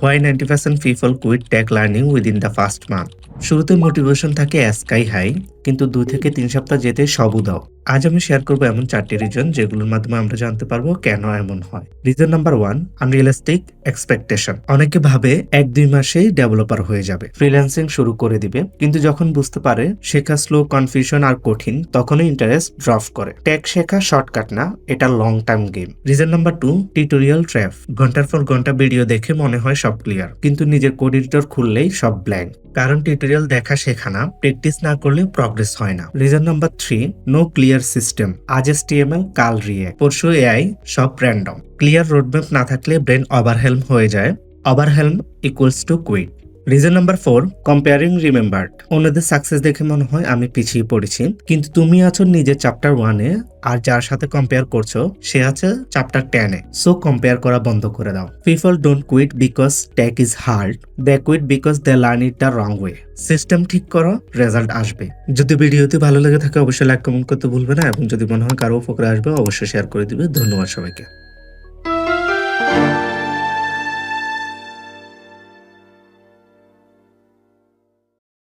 Why ninety percent people quit tech learning within the first month শুরুতে motivation থাকে sky high কিন্তু দুই থেকে তিন সপ্তাহ যেতে সব উদাও আজ আমি শেয়ার করব এমন চারটি রিজন যেগুলোর মাধ্যমে আমরা জানতে পারব কেন এমন হয়। Reason number one unrealistic expectation অনেকে ভাবে এক দুই মাসেই ডেভেলপার হয়ে যাবে ফ্রিল্যান্সিং শুরু করে দিবে। কিন্তু যখন বুঝতে পারে, শেখা স্লো কনফিউশন আর কঠিন, তখনই ইন্টারেস্ট ড্রপ করে। টেক শেখা শর্টকাট না, এটা long term game reason number two tutorial trap ঘণ্টার পর ঘণ্টা ভিডিও দেখে মনে হয় সব ক্লিয়ার কিন্তু নিজের কোড এডিটর খুললেই সব ব্ল্যাঙ্ক কারণ টিউটোরিয়াল দেখা শেখা না প্র্যাকটিস না করলে প্রগ্রেস হয় না। Reason number three no clear system আজ এস টিএমএল কাল রিয়ে পরশু এআই সব র্যান্ডম ক্লিয়ার রোডম্যাপ না থাকলে ব্রেন ওভারহেলম হয়ে যায়। Overwhelm equals to quit reason number four comparing remembered অন্যদের সাকসেস দেখে মনে হয় আমি পিছিয়ে পড়েছি, কিন্তু তুমি আছো নিজের চ্যাপ্টার ওয়ানে আর যার সাথে কম্পেয়ার করছ, সে আছে চ্যাপ্টার টেনে সো কম্পেয়ার করা বন্ধ করে দাও। People don't quit because tech is hard they quit because they learn it the wrong way system ঠিক করো রেজাল্ট আসবে। যদি ভিডিওতে ভালো লেগে থাকে, অবশ্যই লাইক কমেন্ট করতে ভুলবে না, এবং যদি মনে হয় কারও উপকার আসবে, অবশ্যই শেয়ার করে দিবে। ধন্যবাদ সবাইকে।